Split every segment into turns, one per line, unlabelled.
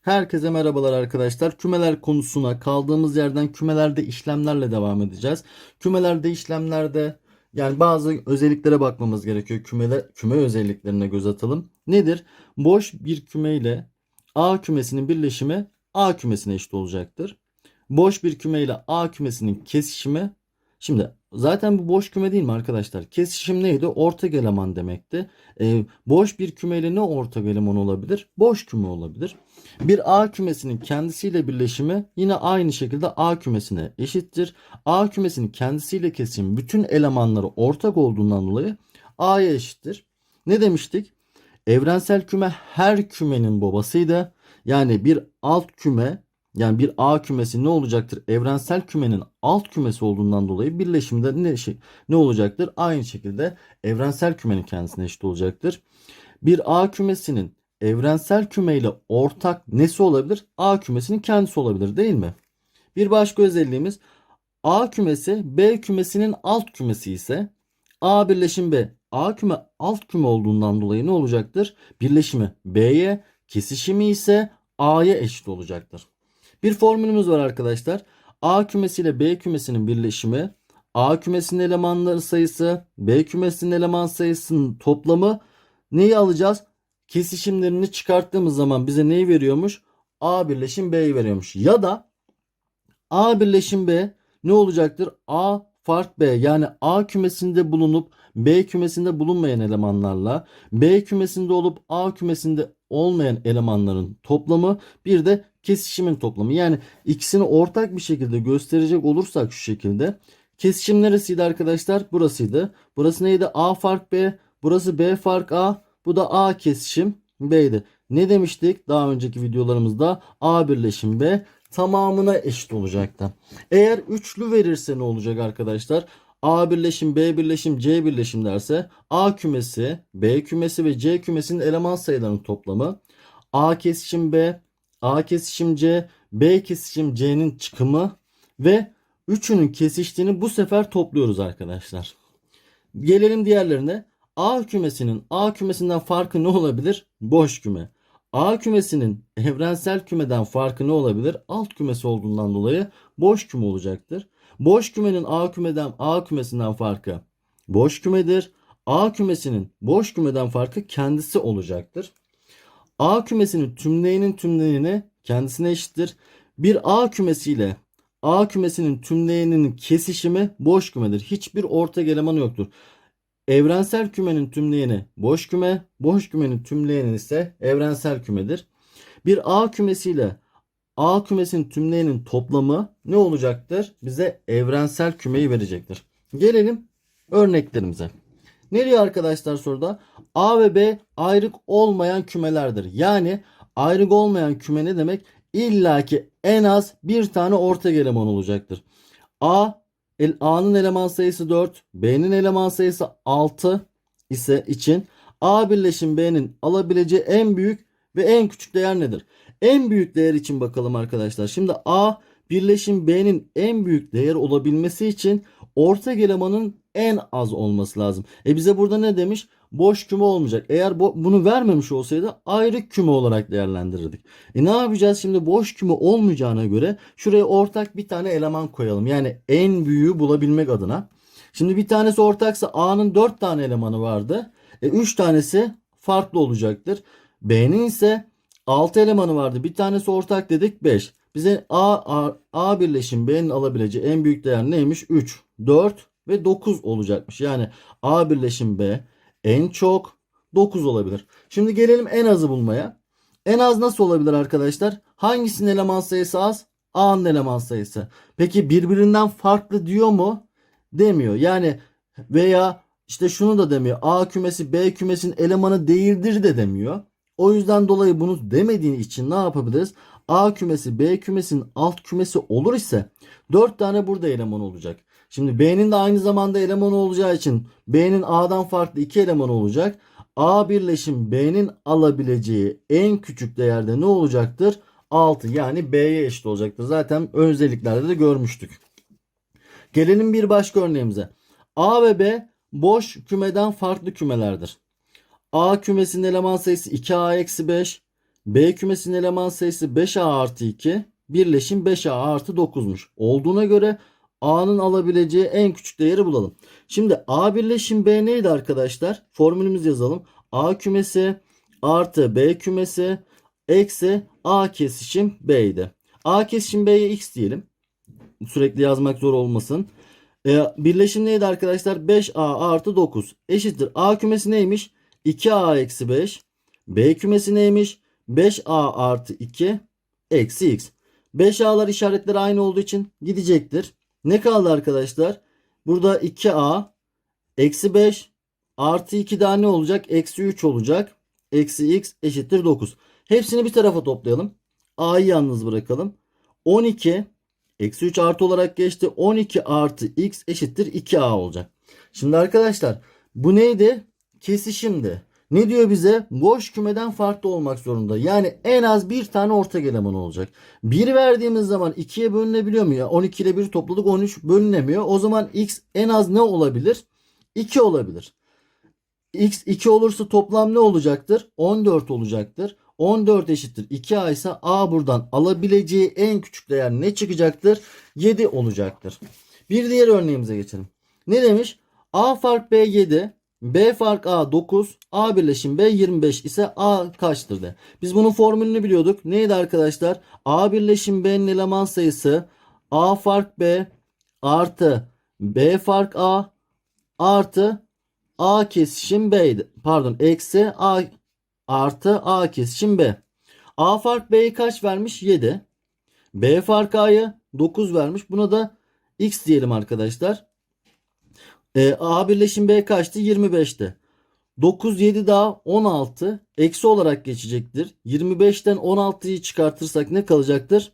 Herkese merhabalar arkadaşlar. Kümeler konusuna kaldığımız yerden kümelerde işlemlerle devam edeceğiz. Kümelerde işlemlerde yani bazı özelliklere bakmamız gerekiyor. Kümeler, küme özelliklerine göz atalım. Nedir? Boş bir küme ile A kümesinin birleşimi A kümesine eşit olacaktır. Boş bir küme ile A kümesinin kesişimi Şimdi zaten bu boş küme değil mi arkadaşlar? Kesişim neydi? Ortak eleman demekti. Ee, boş bir kümeyle ne ortak eleman olabilir? Boş küme olabilir. Bir A kümesinin kendisiyle birleşimi yine aynı şekilde A kümesine eşittir. A kümesinin kendisiyle kesişimi bütün elemanları ortak olduğundan dolayı A'ya eşittir. Ne demiştik? Evrensel küme her kümenin babasıydı. Yani bir alt küme yani bir A kümesi ne olacaktır? Evrensel kümenin alt kümesi olduğundan dolayı birleşimde ne, şey, ne olacaktır? Aynı şekilde evrensel kümenin kendisine eşit olacaktır. Bir A kümesinin evrensel küme ile ortak nesi olabilir? A kümesinin kendisi olabilir değil mi? Bir başka özelliğimiz A kümesi B kümesinin alt kümesi ise A birleşim B A küme alt küme olduğundan dolayı ne olacaktır? Birleşimi B'ye, kesişimi ise A'ya eşit olacaktır. Bir formülümüz var arkadaşlar. A kümesi ile B kümesinin birleşimi A kümesinin elemanları sayısı B kümesinin eleman sayısının toplamı neyi alacağız? Kesişimlerini çıkarttığımız zaman bize neyi veriyormuş? A birleşim B'yi veriyormuş. Ya da A birleşim B ne olacaktır? A fark B yani A kümesinde bulunup B kümesinde bulunmayan elemanlarla B kümesinde olup A kümesinde olmayan elemanların toplamı bir de kesişimin toplamı. Yani ikisini ortak bir şekilde gösterecek olursak şu şekilde. Kesişim neresiydi arkadaşlar? Burasıydı. Burası neydi? A fark B. Burası B fark A. Bu da A kesişim B'ydi. Ne demiştik daha önceki videolarımızda? A birleşim B tamamına eşit olacaktı. Eğer üçlü verirse ne olacak arkadaşlar? A birleşim, B birleşim, C birleşim derse A kümesi, B kümesi ve C kümesinin eleman sayılarının toplamı A kesişim B, A kesişim C, B kesişim C'nin çıkımı ve üçünün kesiştiğini bu sefer topluyoruz arkadaşlar. Gelelim diğerlerine. A kümesinin A kümesinden farkı ne olabilir? Boş küme. A kümesinin evrensel kümeden farkı ne olabilir? Alt kümesi olduğundan dolayı boş küme olacaktır. Boş kümenin A kümeden A kümesinden farkı boş kümedir. A kümesinin boş kümeden farkı kendisi olacaktır. A kümesinin tümleyinin tümleyeni kendisine eşittir. Bir A kümesiyle A kümesinin tümleyeninin kesişimi boş kümedir. Hiçbir ortak elemanı yoktur. Evrensel kümenin tümleyeni boş küme, boş kümenin tümleyeni ise evrensel kümedir. Bir A kümesiyle A kümesinin tümleyenin toplamı ne olacaktır? Bize evrensel kümeyi verecektir. Gelelim örneklerimize. Ne diyor arkadaşlar soruda? A ve B ayrık olmayan kümelerdir. Yani ayrık olmayan küme ne demek? İlla ki en az bir tane ortak eleman olacaktır. A A'nın eleman sayısı 4, B'nin eleman sayısı 6 ise için A birleşim B'nin alabileceği en büyük ve en küçük değer nedir? En büyük değer için bakalım arkadaşlar. Şimdi A birleşim B'nin en büyük değer olabilmesi için ortak elemanın en az olması lazım. E bize burada ne demiş? Boş küme olmayacak. Eğer bu, bunu vermemiş olsaydı ayrı küme olarak değerlendirirdik. E ne yapacağız şimdi boş küme olmayacağına göre şuraya ortak bir tane eleman koyalım. Yani en büyüğü bulabilmek adına. Şimdi bir tanesi ortaksa A'nın 4 tane elemanı vardı. E 3 tanesi farklı olacaktır. B'nin ise 6 elemanı vardı. Bir tanesi ortak dedik 5. Bize A, A, A birleşim B'nin alabileceği en büyük değer neymiş? 3, 4 ve 9 olacakmış. Yani A birleşim B en çok 9 olabilir. Şimdi gelelim en azı bulmaya. En az nasıl olabilir arkadaşlar? Hangisinin eleman sayısı az? A'nın eleman sayısı. Peki birbirinden farklı diyor mu? Demiyor. Yani veya işte şunu da demiyor. A kümesi B kümesinin elemanı değildir de demiyor. O yüzden dolayı bunu demediğin için ne yapabiliriz? A kümesi B kümesinin alt kümesi olur ise 4 tane burada eleman olacak. Şimdi B'nin de aynı zamanda elemanı olacağı için B'nin A'dan farklı 2 elemanı olacak. A birleşim B'nin alabileceği en küçük değerde ne olacaktır? 6 yani B'ye eşit olacaktır. Zaten özelliklerde de görmüştük. Gelelim bir başka örneğimize. A ve B boş kümeden farklı kümelerdir. A kümesinin eleman sayısı 2A-5. B kümesinin eleman sayısı 5A artı 2. Birleşim 5A artı 9'muş. Olduğuna göre A'nın alabileceği en küçük değeri bulalım. Şimdi A birleşim B neydi arkadaşlar? Formülümüzü yazalım. A kümesi artı B kümesi eksi A kesişim B idi. A kesişim B'ye x diyelim. Sürekli yazmak zor olmasın. Ee, birleşim neydi arkadaşlar? 5A artı 9 eşittir. A kümesi neymiş? 2A eksi 5. B kümesi neymiş? 5A artı 2 eksi x. 5A'lar işaretleri aynı olduğu için gidecektir. Ne kaldı arkadaşlar? Burada 2A eksi 5 artı 2 daha ne olacak? Eksi 3 olacak. Eksi x eşittir 9. Hepsini bir tarafa toplayalım. A'yı yalnız bırakalım. 12 eksi 3 artı olarak geçti. 12 artı x eşittir 2A olacak. Şimdi arkadaşlar bu neydi? Kesişimdi. Ne diyor bize? Boş kümeden farklı olmak zorunda. Yani en az bir tane ortak eleman olacak. 1 verdiğimiz zaman 2'ye bölünebiliyor mu ya? 12 ile 1 topladık 13 bölünemiyor. O zaman x en az ne olabilir? 2 olabilir. x 2 olursa toplam ne olacaktır? 14 olacaktır. 14 eşittir 2a ise a buradan alabileceği en küçük değer ne çıkacaktır? 7 olacaktır. Bir diğer örneğimize geçelim. Ne demiş? A fark B 7, B fark A 9, A birleşim B 25 ise A kaçtır de. Biz bunun formülünü biliyorduk. Neydi arkadaşlar? A birleşim B'nin eleman sayısı A fark B artı B fark A artı A kesişim B'ydi. Pardon eksi A artı A kesişim B. A fark B'yi kaç vermiş? 7. B fark A'yı 9 vermiş. Buna da X diyelim arkadaşlar. E, A birleşim B kaçtı? 25'ti. 9 7 daha 16 eksi olarak geçecektir. 25'ten 16'yı çıkartırsak ne kalacaktır?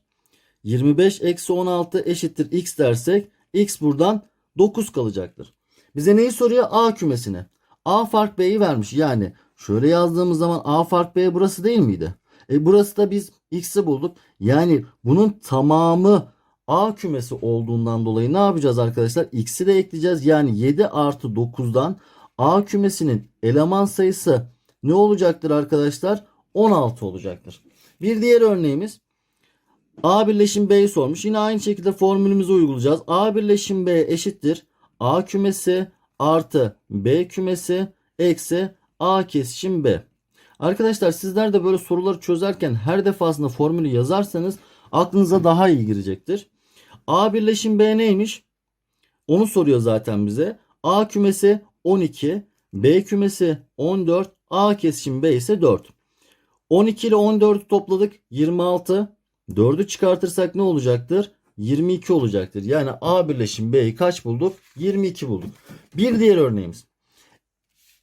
25 eksi 16 eşittir x dersek x buradan 9 kalacaktır. Bize neyi soruyor? A kümesini. A fark B'yi vermiş. Yani şöyle yazdığımız zaman A fark B burası değil miydi? E burası da biz x'i bulduk. Yani bunun tamamı A kümesi olduğundan dolayı ne yapacağız arkadaşlar? X'i de ekleyeceğiz. Yani 7 artı 9'dan A kümesinin eleman sayısı ne olacaktır arkadaşlar? 16 olacaktır. Bir diğer örneğimiz A birleşim B'yi sormuş. Yine aynı şekilde formülümüzü uygulayacağız. A birleşim B eşittir. A kümesi artı B kümesi eksi A kesişim B. Arkadaşlar sizler de böyle soruları çözerken her defasında formülü yazarsanız aklınıza daha iyi girecektir. A birleşim B neymiş? Onu soruyor zaten bize. A kümesi 12, B kümesi 14, A kesişim B ise 4. 12 ile 14'ü topladık 26. 4'ü çıkartırsak ne olacaktır? 22 olacaktır. Yani A birleşim B'yi kaç bulduk? 22 bulduk. Bir diğer örneğimiz.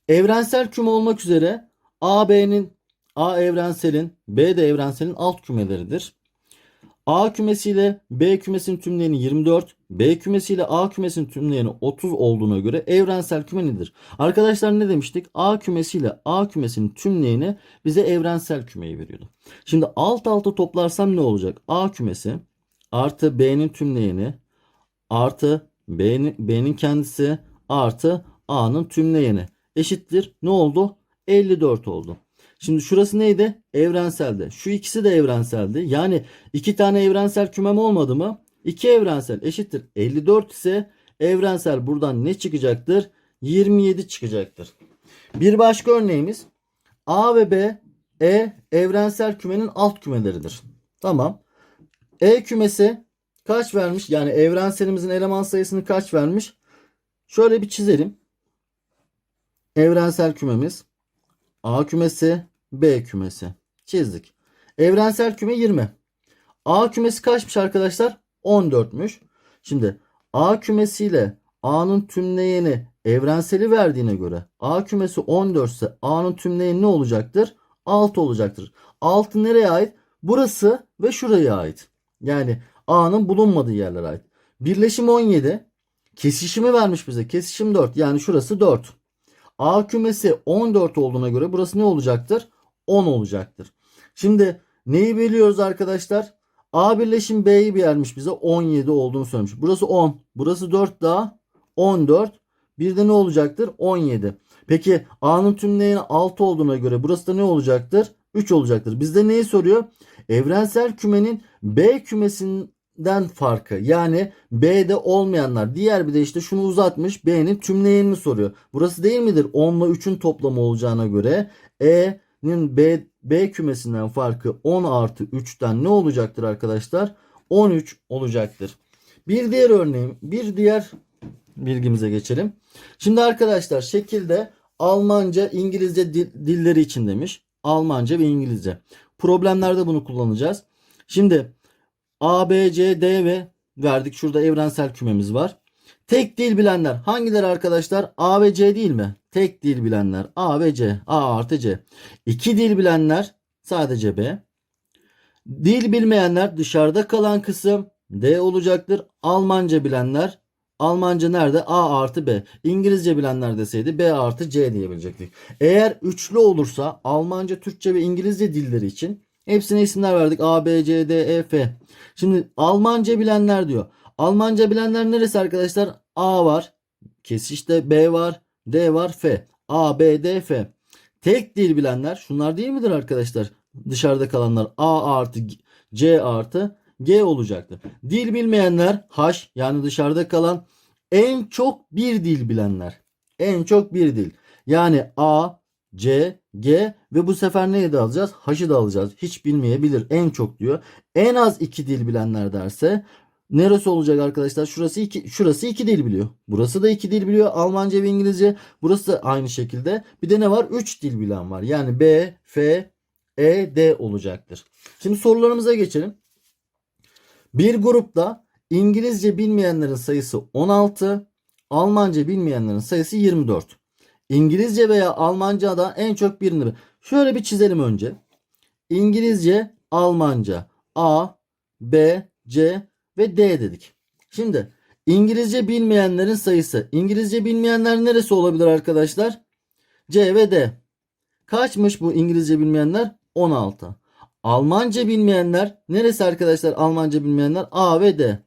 Evrensel küme olmak üzere A B'nin A evrenselin B de evrenselin alt kümeleridir. A kümesiyle B kümesinin tümleyeni 24, B kümesiyle A kümesinin tümleyeni 30 olduğuna göre evrensel küme nedir? Arkadaşlar ne demiştik? A kümesiyle A kümesinin tümleyeni bize evrensel kümeyi veriyordu. Şimdi alt alta toplarsam ne olacak? A kümesi artı B'nin tümleyeni artı B'nin, B'nin kendisi artı A'nın tümleyeni eşittir. Ne oldu? 54 oldu. Şimdi şurası neydi? Evrenselde. Şu ikisi de evrenseldi. Yani iki tane evrensel kümem olmadı mı? İki evrensel eşittir. 54 ise evrensel buradan ne çıkacaktır? 27 çıkacaktır. Bir başka örneğimiz A ve B E evrensel kümenin alt kümeleridir. Tamam. E kümesi kaç vermiş? Yani evrenselimizin eleman sayısını kaç vermiş? Şöyle bir çizelim. Evrensel kümemiz A kümesi B kümesi. Çizdik. Evrensel küme 20. A kümesi kaçmış arkadaşlar? 14'müş. Şimdi A kümesiyle A'nın tümleyeni evrenseli verdiğine göre A kümesi 14 ise A'nın tümleyeni ne olacaktır? 6 olacaktır. 6 nereye ait? Burası ve şuraya ait. Yani A'nın bulunmadığı yerlere ait. Birleşim 17. Kesişimi vermiş bize. Kesişim 4. Yani şurası 4. A kümesi 14 olduğuna göre burası ne olacaktır? 10 olacaktır. Şimdi neyi biliyoruz arkadaşlar? A birleşim B'yi vermiş bize 17 olduğunu söylemiş. Burası 10. Burası 4 daha 14. Bir de ne olacaktır? 17. Peki A'nın tümleyeni 6 olduğuna göre burası da ne olacaktır? 3 olacaktır. Bizde neyi soruyor? Evrensel kümenin B kümesinden farkı. Yani B'de olmayanlar. Diğer bir de işte şunu uzatmış. B'nin tümleyenini soruyor. Burası değil midir? 10 ile 3'ün toplamı olacağına göre E'nin B, B kümesinden farkı 10 artı 3'ten ne olacaktır arkadaşlar? 13 olacaktır. Bir diğer örneğim, bir diğer bilgimize geçelim. Şimdi arkadaşlar şekilde Almanca, İngilizce dil- dilleri için demiş. Almanca ve İngilizce. Problemlerde bunu kullanacağız. Şimdi A, B, C, D ve verdik. Şurada evrensel kümemiz var. Tek dil bilenler hangileri arkadaşlar? A ve C değil mi? Tek dil bilenler A ve C. A artı C. İki dil bilenler sadece B. Dil bilmeyenler dışarıda kalan kısım D olacaktır. Almanca bilenler Almanca nerede? A artı B. İngilizce bilenler deseydi B artı C diyebilecektik. Eğer üçlü olursa Almanca, Türkçe ve İngilizce dilleri için hepsine isimler verdik. A, B, C, D, E, F. Şimdi Almanca bilenler diyor. Almanca bilenler neresi arkadaşlar? A var. Kesişte B var. D var. F. A, B, D, F. Tek dil bilenler şunlar değil midir arkadaşlar? Dışarıda kalanlar A artı C artı G olacaktır. Dil bilmeyenler H yani dışarıda kalan en çok bir dil bilenler. En çok bir dil. Yani A, C, G ve bu sefer neyi de alacağız? H'ı da alacağız. Hiç bilmeyebilir. En çok diyor. En az iki dil bilenler derse neresi olacak arkadaşlar? Şurası iki, şurası iki dil biliyor. Burası da iki dil biliyor. Almanca ve İngilizce. Burası da aynı şekilde. Bir de ne var? Üç dil bilen var. Yani B, F, E, D olacaktır. Şimdi sorularımıza geçelim. Bir grupta İngilizce bilmeyenlerin sayısı 16, Almanca bilmeyenlerin sayısı 24. İngilizce veya Almanca'da en çok birini. Şöyle bir çizelim önce. İngilizce, Almanca, A, B, C ve D dedik. Şimdi İngilizce bilmeyenlerin sayısı. İngilizce bilmeyenler neresi olabilir arkadaşlar? C ve D. Kaçmış bu İngilizce bilmeyenler? 16. Almanca bilmeyenler neresi arkadaşlar Almanca bilmeyenler? A ve D.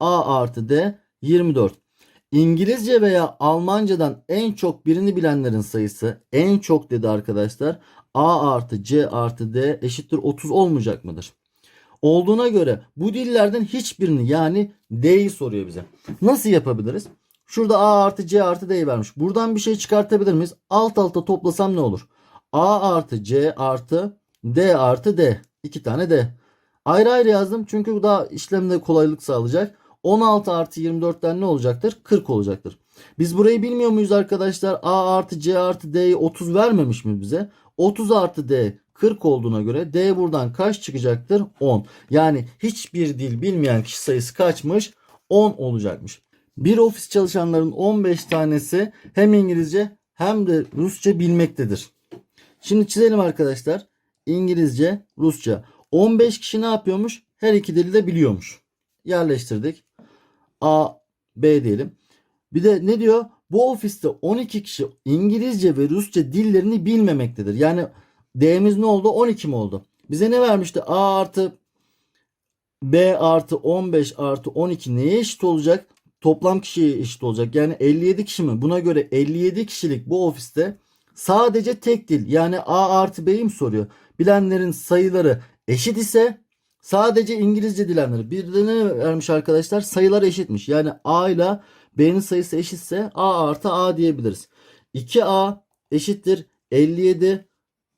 A artı D 24. İngilizce veya Almancadan en çok birini bilenlerin sayısı en çok dedi arkadaşlar. A artı C artı D eşittir 30 olmayacak mıdır? Olduğuna göre bu dillerden hiçbirini yani D'yi soruyor bize. Nasıl yapabiliriz? Şurada A artı C artı D'yi vermiş. Buradan bir şey çıkartabilir miyiz? Alt alta toplasam ne olur? A artı C artı D artı D. İki tane D. Ayrı ayrı yazdım çünkü bu daha işlemde kolaylık sağlayacak. 16 artı 24'ten ne olacaktır? 40 olacaktır. Biz burayı bilmiyor muyuz arkadaşlar? A artı C artı D'yi 30 vermemiş mi bize? 30 artı D 40 olduğuna göre D buradan kaç çıkacaktır? 10. Yani hiçbir dil bilmeyen kişi sayısı kaçmış? 10 olacakmış. Bir ofis çalışanların 15 tanesi hem İngilizce hem de Rusça bilmektedir. Şimdi çizelim arkadaşlar. İngilizce, Rusça. 15 kişi ne yapıyormuş? Her iki dili de biliyormuş. Yerleştirdik. A, B diyelim. Bir de ne diyor? Bu ofiste 12 kişi İngilizce ve Rusça dillerini bilmemektedir. Yani D'miz ne oldu? 12 mi oldu? Bize ne vermişti? A artı B artı 15 artı 12 neye eşit olacak? Toplam kişiye eşit olacak. Yani 57 kişi mi? Buna göre 57 kişilik bu ofiste sadece tek dil yani A artı B'yi mi soruyor? Bilenlerin sayıları eşit ise sadece İngilizce bilenleri. Bir de ne vermiş arkadaşlar? Sayılar eşitmiş. Yani A ile B'nin sayısı eşitse A artı A diyebiliriz. 2A eşittir 57.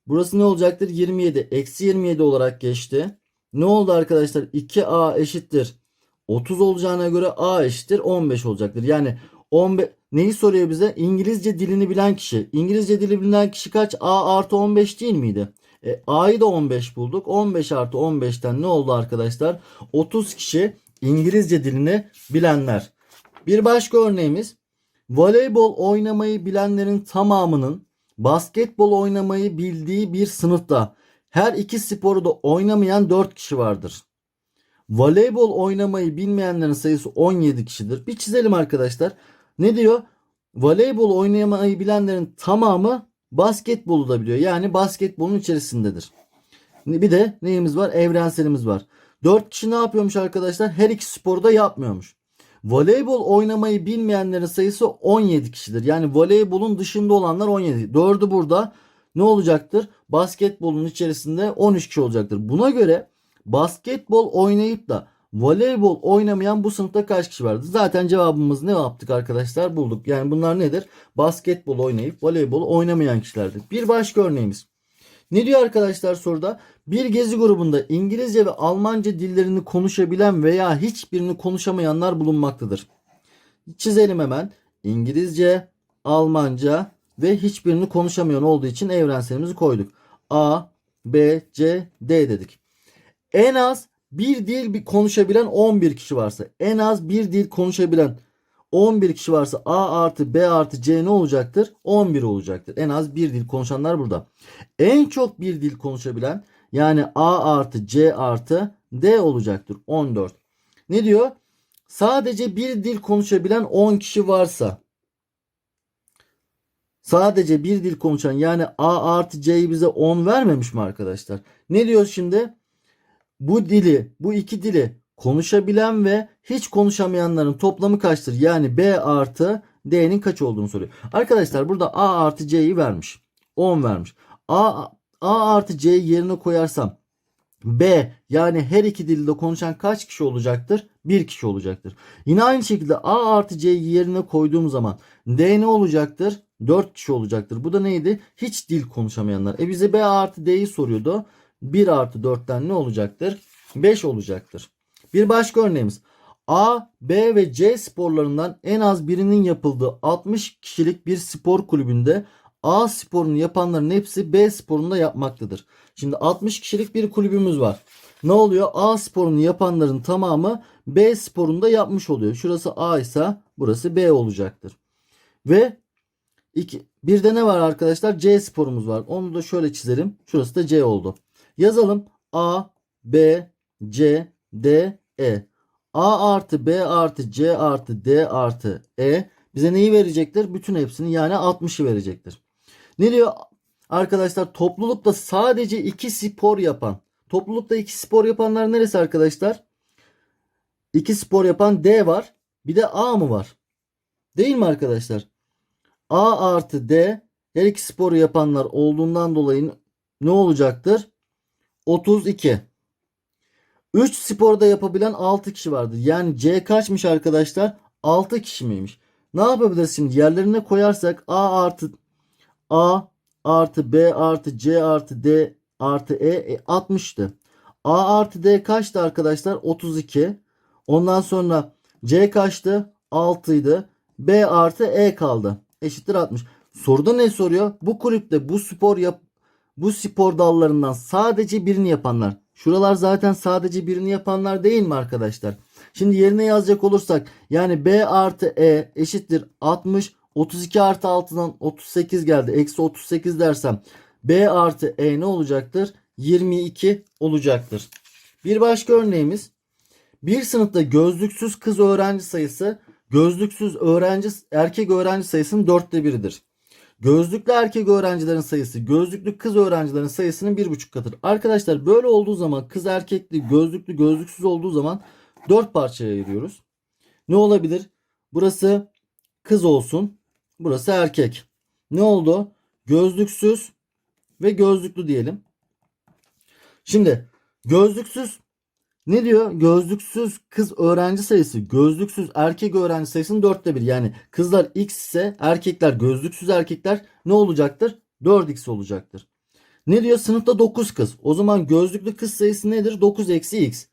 Burası ne olacaktır? 27. Eksi 27 olarak geçti. Ne oldu arkadaşlar? 2A eşittir 30 olacağına göre A eşittir 15 olacaktır. Yani 15 neyi soruyor bize? İngilizce dilini bilen kişi. İngilizce dili bilen kişi kaç? A artı 15 değil miydi? E, A'yı da 15 bulduk. 15 artı 15'ten ne oldu arkadaşlar? 30 kişi İngilizce dilini bilenler. Bir başka örneğimiz. Voleybol oynamayı bilenlerin tamamının basketbol oynamayı bildiği bir sınıfta her iki sporu da oynamayan 4 kişi vardır. Voleybol oynamayı bilmeyenlerin sayısı 17 kişidir. Bir çizelim arkadaşlar. Ne diyor? Voleybol oynamayı bilenlerin tamamı basketbolu da biliyor. Yani basketbolun içerisindedir. Bir de neyimiz var? Evrenselimiz var. 4 kişi ne yapıyormuş arkadaşlar? Her iki sporu da yapmıyormuş. Voleybol oynamayı bilmeyenlerin sayısı 17 kişidir. Yani voleybolun dışında olanlar 17. 4'ü burada. ne olacaktır? Basketbolun içerisinde 13 kişi olacaktır. Buna göre basketbol oynayıp da voleybol oynamayan bu sınıfta kaç kişi vardı? Zaten cevabımız ne yaptık arkadaşlar? Bulduk. Yani bunlar nedir? Basketbol oynayıp voleybol oynamayan kişilerdir. Bir başka örneğimiz. Ne diyor arkadaşlar soruda? Bir gezi grubunda İngilizce ve Almanca dillerini konuşabilen veya hiçbirini konuşamayanlar bulunmaktadır. Çizelim hemen. İngilizce, Almanca ve hiçbirini konuşamayan olduğu için evrenselimizi koyduk. A, B, C, D dedik. En az bir dil konuşabilen 11 kişi varsa, en az bir dil konuşabilen 11 kişi varsa A artı B artı C ne olacaktır? 11 olacaktır. En az bir dil konuşanlar burada. En çok bir dil konuşabilen yani A artı C artı D olacaktır. 14. Ne diyor? Sadece bir dil konuşabilen 10 kişi varsa sadece bir dil konuşan yani A artı C'yi bize 10 vermemiş mi arkadaşlar? Ne diyor şimdi? Bu dili, bu iki dili konuşabilen ve hiç konuşamayanların toplamı kaçtır? Yani B artı D'nin kaç olduğunu soruyor. Arkadaşlar burada A artı C'yi vermiş. 10 vermiş. A, A artı C'yi yerine koyarsam B yani her iki dilde konuşan kaç kişi olacaktır? Bir kişi olacaktır. Yine aynı şekilde A artı C'yi yerine koyduğum zaman D ne olacaktır? 4 kişi olacaktır. Bu da neydi? Hiç dil konuşamayanlar. E bize B artı D'yi soruyordu. 1 artı 4'ten ne olacaktır? 5 olacaktır. Bir başka örneğimiz. A, B ve C sporlarından en az birinin yapıldığı 60 kişilik bir spor kulübünde A sporunu yapanların hepsi B sporunu da yapmaktadır. Şimdi 60 kişilik bir kulübümüz var. Ne oluyor? A sporunu yapanların tamamı B sporunu da yapmış oluyor. Şurası A ise burası B olacaktır. Ve iki, bir de ne var arkadaşlar? C sporumuz var. Onu da şöyle çizelim. Şurası da C oldu. Yazalım. A, B, C, D, E. A artı B artı C artı D artı E bize neyi verecektir? Bütün hepsini yani 60'ı verecektir. Ne diyor? Arkadaşlar toplulukta sadece iki spor yapan. Toplulukta iki spor yapanlar neresi arkadaşlar? İki spor yapan D var. Bir de A mı var? Değil mi arkadaşlar? A artı D her iki sporu yapanlar olduğundan dolayı ne olacaktır? 32. 3 sporda yapabilen 6 kişi vardır. Yani C kaçmış arkadaşlar? 6 kişi miymiş? Ne yapabiliriz şimdi? Yerlerine koyarsak A artı A artı B artı C artı D artı E, e 60'tı. A artı D kaçtı arkadaşlar? 32. Ondan sonra C kaçtı? 6 idi. B artı E kaldı. Eşittir 60. Soruda ne soruyor? Bu kulüpte bu spor yap bu spor dallarından sadece birini yapanlar. Şuralar zaten sadece birini yapanlar değil mi arkadaşlar? Şimdi yerine yazacak olursak yani B artı E eşittir 60. 32 artı 6'dan 38 geldi. Eksi 38 dersem B artı E ne olacaktır? 22 olacaktır. Bir başka örneğimiz. Bir sınıfta gözlüksüz kız öğrenci sayısı gözlüksüz öğrenci erkek öğrenci sayısının dörtte biridir. Gözlüklü erkek öğrencilerin sayısı gözlüklü kız öğrencilerin sayısının bir buçuk katıdır. Arkadaşlar böyle olduğu zaman kız erkekli gözlüklü gözlüksüz olduğu zaman dört parçaya ayırıyoruz. Ne olabilir? Burası kız olsun. Burası erkek. Ne oldu? Gözlüksüz ve gözlüklü diyelim. Şimdi gözlüksüz ne diyor? Gözlüksüz kız öğrenci sayısı gözlüksüz erkek öğrenci sayısının dörtte bir. Yani kızlar x ise erkekler gözlüksüz erkekler ne olacaktır? 4x olacaktır. Ne diyor? Sınıfta 9 kız. O zaman gözlüklü kız sayısı nedir? 9 eksi x.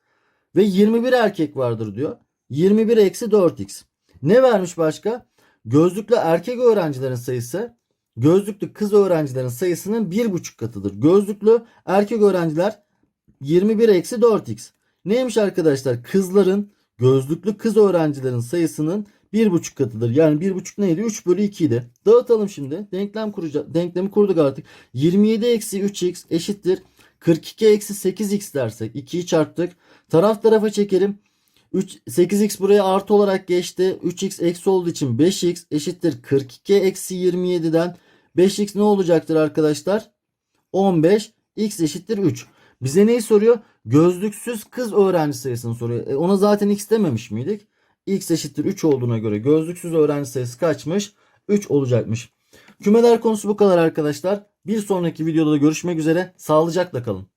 Ve 21 erkek vardır diyor. 21 eksi 4x. Ne vermiş başka? Gözlüklü erkek öğrencilerin sayısı gözlüklü kız öğrencilerin sayısının 1,5 katıdır. Gözlüklü erkek öğrenciler 21 eksi 4x. Neymiş arkadaşlar? Kızların gözlüklü kız öğrencilerin sayısının 1,5 katıdır. Yani 1,5 neydi? 3 bölü 2 idi. Dağıtalım şimdi. Denklem kuracağız. Denklemi kurduk artık. 27 eksi 3x eşittir. 42 eksi 8x dersek 2'yi çarptık. Taraf tarafa çekelim. 3, 8x buraya artı olarak geçti. 3x eksi olduğu için 5x eşittir 42 eksi 27'den 5x ne olacaktır arkadaşlar? 15 x eşittir 3. Bize neyi soruyor? Gözlüksüz kız öğrenci sayısını soruyor. E ona zaten x dememiş miydik? x eşittir 3 olduğuna göre gözlüksüz öğrenci sayısı kaçmış? 3 olacakmış. Kümeler konusu bu kadar arkadaşlar. Bir sonraki videoda görüşmek üzere. Sağlıcakla kalın.